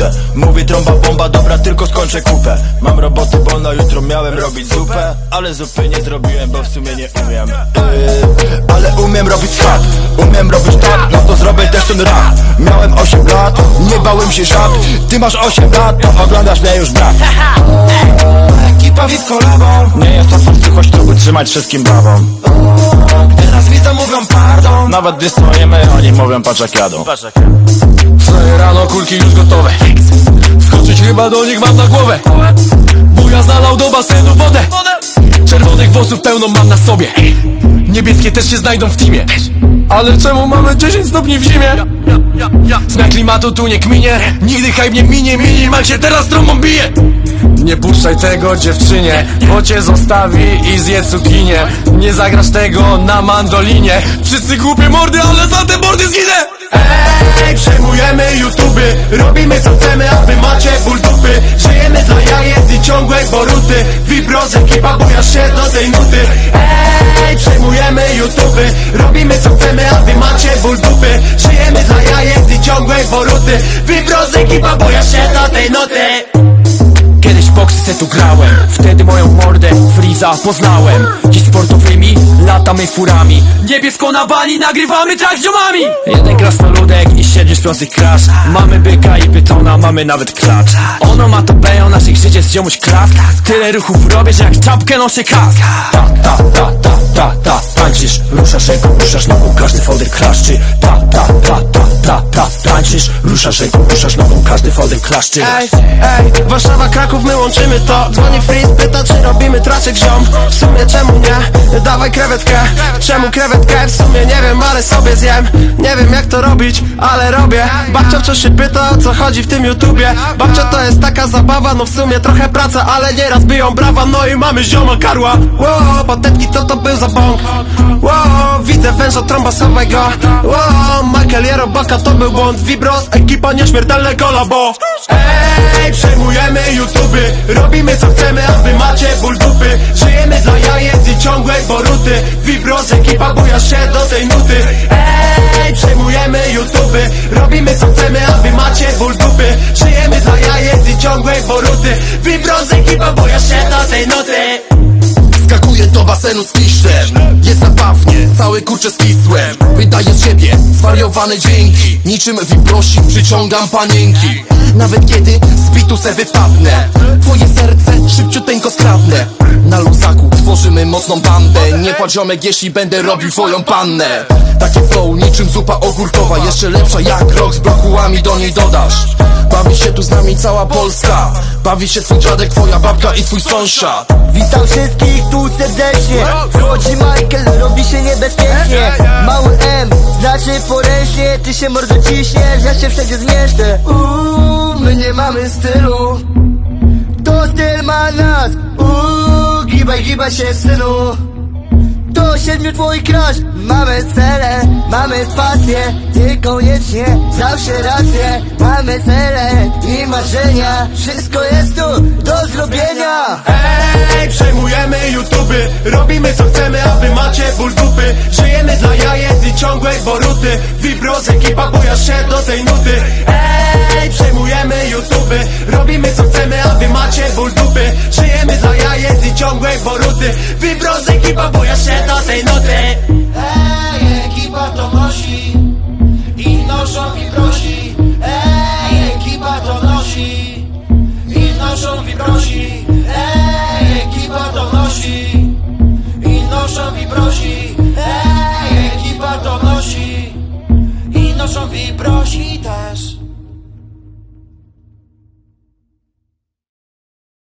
butę Mówi trąba bomba, dobra tylko skończę kupę. Mam roboty, bo na jutro miałem robić zupę Ale zupy nie zrobiłem, bo w sumie nie umiem. Yy, Ale umiem robić skład, umiem robić tak No to zrobię też ten rap. Miałem 8 lat, nie bałem się żab Ty masz 8 lat, to oglądasz mnie już brat. Ekipa VIP kolabą Nie jest łatwo w suchość truby trzymać wszystkim brawą Teraz widzę mówią pardon. Nawet gdy stoimy, oni mówią patrz jak jadą Wstaję rano, kulki już gotowe. Skoczyć chyba do nich mam na głowę. Buja zalał do basenu wodę. Czerwonych włosów pełno mam na sobie. Niebieskie też się znajdą w teamie. Ale czemu mamy 10 stopni w zimie? Zmiana klimatu tu nie kminie. Nigdy hype nie minie Minimal się teraz trąbą bije. Nie puszczaj tego dziewczynie, bo cię zostawi i zje cukinię. Nie zagrasz tego na mandolinie. Wszyscy głupie mordy, ale za te mordy zginę przejmujemy YouTube Robimy co chcemy, a wy macie ból dupy. Żyjemy dla jajec i ciągłej boruty. Vibros, ekipa, bujasz się do tej nuty. Ej, przejmujemy YouTube Robimy co chcemy, a wy macie ból dupy. Żyjemy dla jajec i ciągłej boruty. Vibros, ekipa, bujasz się do tej nuty. Kiedyś boksy se tu grałem. Wtedy moją mordę Freeza poznałem. Dziś sportowymi latamy furami. Niebiesko na bani nagrywamy track z ziomami. Jeden krasnoludek i siedzi śpiący crash Mamy byka i pytona, mamy nawet klacz. Ono ma to beją naszych życie z ziomuś klask Tyle ruchów robię, że jak czapkę noszę kask. Ta, ta, ta, ta, ta, Tańczysz, ruszasz ręką, ruszasz nogą Każdy folder klaszczy. Ej, ej, Warszawa, Kraków, my łączymy to. Dzwoni Freeze, pyta czy robimy traczek ziom. W sumie czemu nie? Dawaj krewetkę. Czemu krewetkę? W sumie nie wiem, ale sobie zjem. Nie wiem jak to robić, ale robię. Babcia wciąż się pyta o co chodzi w tym YouTubie. Babcia to jest taka zabawa, no w sumie trochę praca Ale nieraz biją brawa, no i mamy zioma karła. Wow, patetki co to był za bąk. Wow, widzę węża trąbasowego. Wow, Jerobaka to był błąd Vibros, ekipa nieśmiertelne kolabo Ej, przejmujemy YouTube Robimy co chcemy, a wy macie ból dupy. Żyjemy dla jajec i ciągłej boruty Vibros, ekipa bujasz się do tej nuty. Ej, przejmujemy YouTube Robimy co chcemy, a wy macie ból dupy. Żyjemy dla jajec i ciągłej boruty Vibros, ekipa bujasz się do tej nuty. Skakuję do basenu z piszczem cały kurczę spisłem Wydaję z siebie zwariowane dźwięki. Niczym wibrosi przyciągam panienki. Nawet kiedy z bitu se wypadnę Twoje serce szybciuteńko skradnę. Na luzaku tworzymy mocną bandę. Nie płacz ziomek, jeśli będę robił twoją pannę. Takie flow niczym zupa ogórkowa. Jeszcze lepsza jak rok z brokułami do niej dodasz. Bawi się tu z nami cała Polska. Bawi się twój dziadek, twoja babka i twój sąsiad. Witam wszystkich tu serdecznie. Wchodzi Michael, robi się niebezpiecznie. Mały M, znaczy poręcznie. Ty się mordo ciśniesz, ja się wszędzie zmieszczę. Uuu, my nie mamy stylu. To styl ma nas Gibaj się synu. To siedmiu twój crush. Mamy cele, mamy pasję. Ty koniecznie, zawsze rację. Mamy cele i marzenia. Wszystko jest tu do zrobienia. Ej, przejmujemy YouTube Robimy co chcemy, a wy macie ból dupy. Żyjemy dla jajec i ciągłej boruty. Vibros, ekipa bujasz się do tej nuty. Ej, ciągłej boruty Vibros, ekipa bujasz się do tej nuty. Ej, ekipa to nosi I noszą vibrosi Ej, ekipa to nosi i noszą wibrosi Ej,